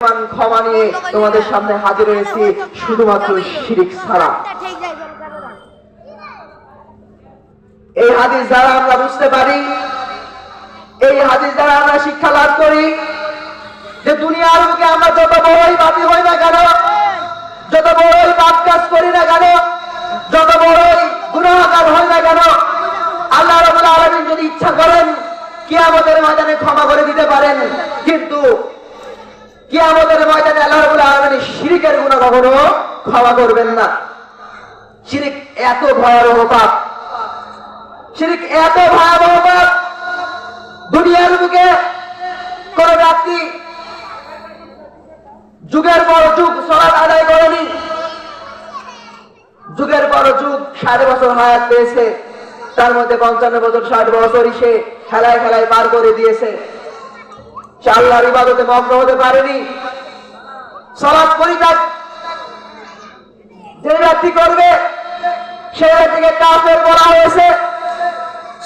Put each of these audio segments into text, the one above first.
ক্ষমা নিয়ে তোমাদের সামনে হাজির হয়েছি, শুধুমাত্র শিরিক ছাড়া? এই হাদিস দ্বারা আমরা বুঝতে পারি, এই হাদিস দ্বারা আমরা শিক্ষা লাভ করি যে দুনিয়ার বুকে আমরা যত বড়ই বাপি হই না কেন, যত বড়ই পাপ কাজ করি না কেন, যত বড়ই গুণাকার হই না কেন, আল্লাহ রাব্বুল আলামিন যদি ইচ্ছা করেন, কিয়ামতের ময়দানে ক্ষমা করে দিতে পারেন কিন্তু কিয়ামতের ময়দানে আল্লাহ আলামিন শিরিকের গুনাহ কখনো ক্ষমা করবেন না। শিরিক এত ভয়াবহ পাপ। শিরিক এত ভয়াবহ পাপ। দুনিয়ার বুকে কোন ব্যক্তি যুগের পর যুগ সলাৎ আদায় করেনি। যুগের পর যুগ ষাট বছর হায়াত পেয়েছে। তার মধ্যে পঞ্চান্ন বছর ষাট বছরই সে খেলায় খেলায় পার করে দিয়েছে। সে আল্লাহর ইবাদতে মগ্ন হতে পারেনি। সলাৎ পরিত্যাগ যে ব্যক্তি করবে, সে ব্যক্তিকে কাফের বলা হয়েছে।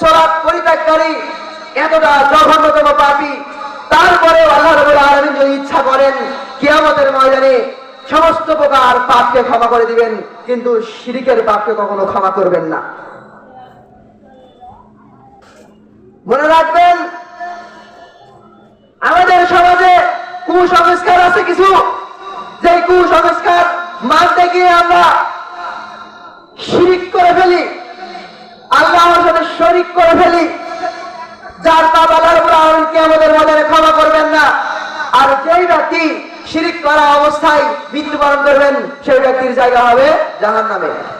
সলাৎ পরিত্যাগকারী এতটা জঘন্যতম পাপী। তারপরে আল্লাহ রাব্বুল আলামিন যদি ইচ্ছা করেন, কিয়ামতের ময়দানে সমস্ত প্রকার পাপকে ক্ষমা করে দিবেন, কিন্তু শিরিকের পাপকে কখনো ক্ষমা করবেন না। মনে রাখবেন আমাদের সমাজে কুসংস্কার আছে কিছু? যে কুসংস্কার মানতে গিয়ে আমরা শিরিক করে ফেলি আল্লাহর সাথে শরিক করে ফেলি, যার আলামিন কিয়ামতের ময়দানে ক্ষমা করবেন না? আর যেই ব্যক্তি শিরিক করা অবস্থায় মৃত্যুবরণ করবেন, সেই ব্যক্তির জায়গা হবে জাহান্নামে।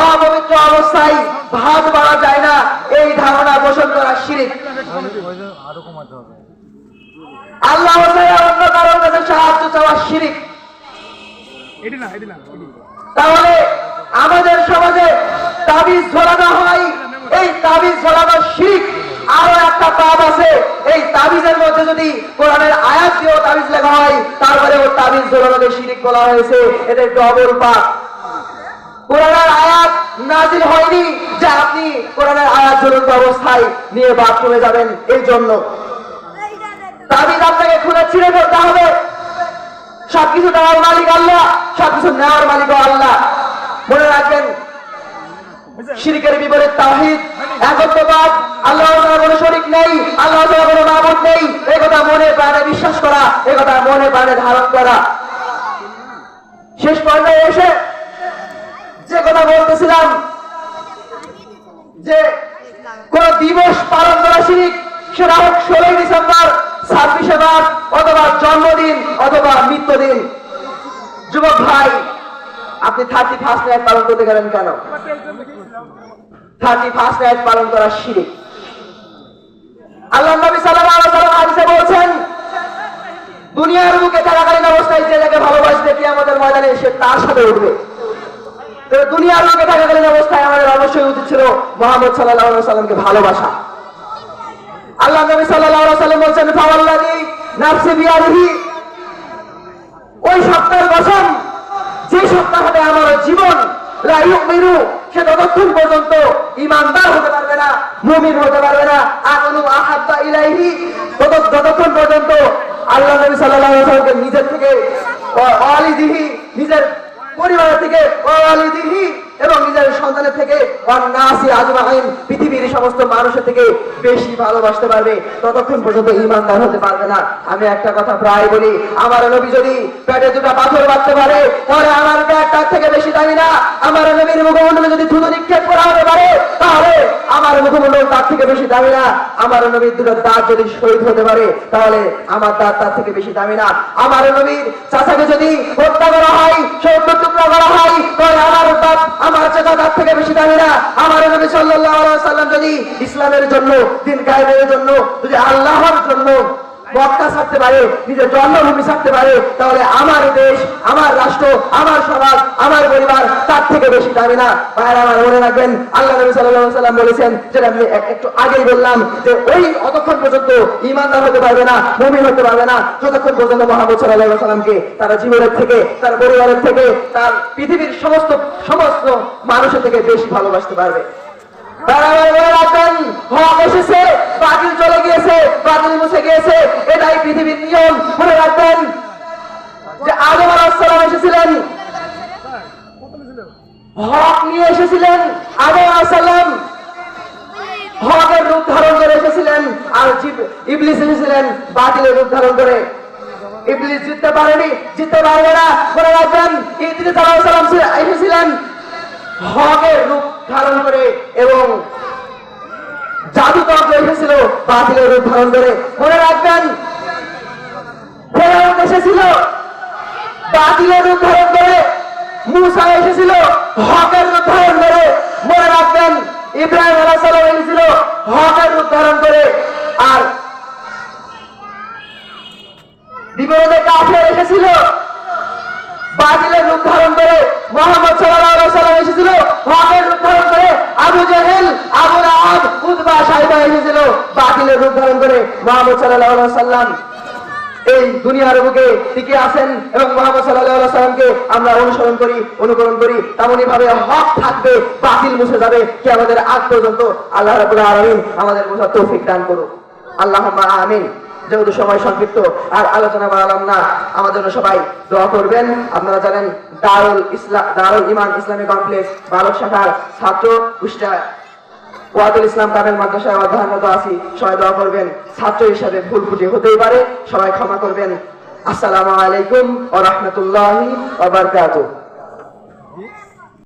অপবিত্র অবস্থায় ভাত বাড়া যায় না। এই ধারণা পোষণ করা শিরিক। আল্লাহ অন্য কারোর কাছে সাহায্য চাওয়া শিরিক। তাহলে আমাদের সমাজে তাবিজ ঝোলানো হয়। এই তাবিজ ঝোলানো শিখ আরও একটা পাপ আছে। এই তাবিজের মধ্যে যদি কোরআনের আয়াত দিয়েও তাবিজ লেখা হয় তারপরে ও তাবিজ ঝোলানোকে শিরিক বলা হয়েছে। এদের ডবল পাপ। কোরআনের আয়াত নাজিল হয়নি যে আপনি কোরআনের আয়াত ঝুলন্ত অবস্থায় নিয়ে বাথরুমে যাবেন এই জন্য তাবিজ আপনাকে খুলে ছিঁড়ে ফেলতে হবে। সবকিছু দেওয়ার মালিক আল্লাহ, সবকিছু নেওয়ার মালিক আল্লাহ। মনে রাখবেন, শিরিকের বিপরীত তাহিদ একত্রবাদ আল্লাহ কোনো শরিক নেই, আল্লাহ কোনো মাবুদ নেই। এই কথা মনে প্রাণে বিশ্বাস করা এই কথা মনে প্রাণে ধারণ করা। শেষ পর্যায়ে এসে ষোলোই ডিসেম্বর ছাব্বিশে মার্চ, অথবা জন্মদিন অথবা মৃত্যুদিন। যুবক ভাই, আপনি থার্টি ফার্স্ট নাইট পালন করতে গেলেন কেন? থার্টি ফার্স্ট নাইট পালন করা শিরিক। আল্লাহ নবী ওয়াসাল্লাম হাদিসে দুনিয়ার বুকে থাকাকালীন অবস্থায় যে যাকে ভালোবাসবে কিয়ামতের ময়দানে এসে তার সাথে উঠবে। দুনিয়ার লোকে থাকাকালীন অবস্থায় আমাদের অবশ্যই উচিত ছিল মোহাম্মদ সাল্লাহ সাল্লামকে ভালোবাসা। আল্লাহ নবী সাল্লাহ সাল্লাম বলছেন ফাওয়াল্লাহি নাফসি বিয়াদিহি ওই সপ্তাহের কসম, যে সপ্তাহে আমার জীবন লা ইউমিনু, সে ততক্ষণ পর্যন্ত ইমানদার হতে পারবে না, মুমিন হতে পারবে না। আগুনু আহাব্বা ইলাইহি তত- ততক্ষণ পর্যন্ত আল্লাহ নবী সাল্লাল্লাহু আলাইহি ওয়াসাল্লামকে নিজের থেকে ওয়ালিদিহি নিজের পরিবারের থেকে ওয়ালিদিহি এবং নিজের সন্তানের থেকে পৃথিবীর সমস্ত মানুষের থেকে বেশি ভালোবাসতে পারবে। ততক্ষণ পর্যন্ত ইমানদার হতে পারবে না। আমি একটা কথা প্রায় বলি, আমার নবী যদি পেটে দুটো পাথর বাঁধতে পারে, তাহলে আমার পেট তার থেকে বেশি দামি না। আমার নবীর মুখমণ্ডলে যদি ধুলো নিক্ষেপ করা হতে পারে, তাহলে আমার মুখমণ্ডল তার থেকে বেশি দামি না। আমার নবীর দুটো দাঁত যদি শহীদ হতে পারে, তাহলে আমার দাঁত তার থেকে বেশি দামি না। আমার নবীর চাচাকে যদি হত্যা করা হয়, সত্তর টুকরা করা হয়, তাহলে আমার দাঁত আমার চাচা তার থেকে বেশি দামি না। আমার নবী সাল্লাল্লাহু আলাইহি সাল্লাম যদি ইসলামের জন্য, দিন কায়েমের জন্য, যদি আল্লাহর জন্য মক্কা ছাড়তে পারে, নিজের জন্মভূমি ছাড়তে পারে, তাহলে আমার দেশ, আমার রাষ্ট্র, আমার সমাজ, আমার পরিবার, তার থেকে বেশি দামি না। ভাইয়ের আমার মনে রাখবেন, আল্লাহ নবী সাল্লাল্লাহু সাল্লাম বলেছেন, যেটা আমি একটু আগেই বললাম, যে ওই অতক্ষণ পর্যন্ত ইমানদার হতে পারবে না, মুমিন হতে পারবে না, যতক্ষণ পর্যন্ত মোহাম্মদ সাল্লাল্লাহু সাল্লামকে তার জীবনের থেকে, তার পরিবারের থেকে, তার পৃথিবীর সমস্ত সমস্ত মানুষের থেকে বেশি ভালোবাসতে পারবে। এটাই পৃথিবীর নিয়ম। মনে রাখবেন এসেছিলেন। হক নিয়ে এসেছিলেন আদম আলাহিসাল্লাম হকের রূপ ধারণ করে এসেছিলেন আর ইবলিস এসেছিলেন রূপ ধারণ করে। ইবলিস জিততে পারেনি, জিততে পারবে না। মনে রাখবেন ইদ্রিস আলাইহিস সালাম এসেছিলেন। হকের রূপ ধারণ করে এবং জাদু জাদুতন্ত্র এসেছিল বাতিলের রূপ ধারণ করে। মনে রাখবেন, ফেরাউন এসেছিল বাতিলের রূপ ধারণ করে। মুসা এসেছিল, হকের রূপ ধারণ করে। মনে রাখবেন, ইব্রাহিম সালাম এসেছিল, হকের রূপ ধারণ করে। আর বিপরীতে কাফের এসেছিল, বাতিলের রূপ ধারণ করে। মোহাম্মদ আলাইহি সাল্লাম এসেছিল, হকের রূপ এই দুনিয়ার বুকে আছেন এবং মোহাম্মদ আমরা অনুসরণ করি, অনুকরণ করি। তেমনই ভাবে হক থাকবে, বাতিল মুছে যাবে কি আমাদের আগ পর্যন্ত আল্লাহ আলামিন আমাদের তৌফিক দান করুক। আল্লাহুম্মা আমিন। যেহেতু সময় সংক্ষিপ্ত আর আলোচনা বাড়ালাম না আমার জন্য সবাই দোয়া করবেন। আপনারা জানেন, দারুল ইসলাম দারুল ইমান ইসলামী কমপ্লেক্স বালক শাখার ছাত্র উষ্টা ওয়াদুল ইসলাম কামেল মাদ্রাসায় অধ্যয়নরত আছি। সবাই দোয়া করবেন, ছাত্র হিসাবে ভুল ত্রুটি হতেই পারে। সবাই ক্ষমা করবেন। আসসালামু আলাইকুম ওয়া রাহমাতুল্লাহি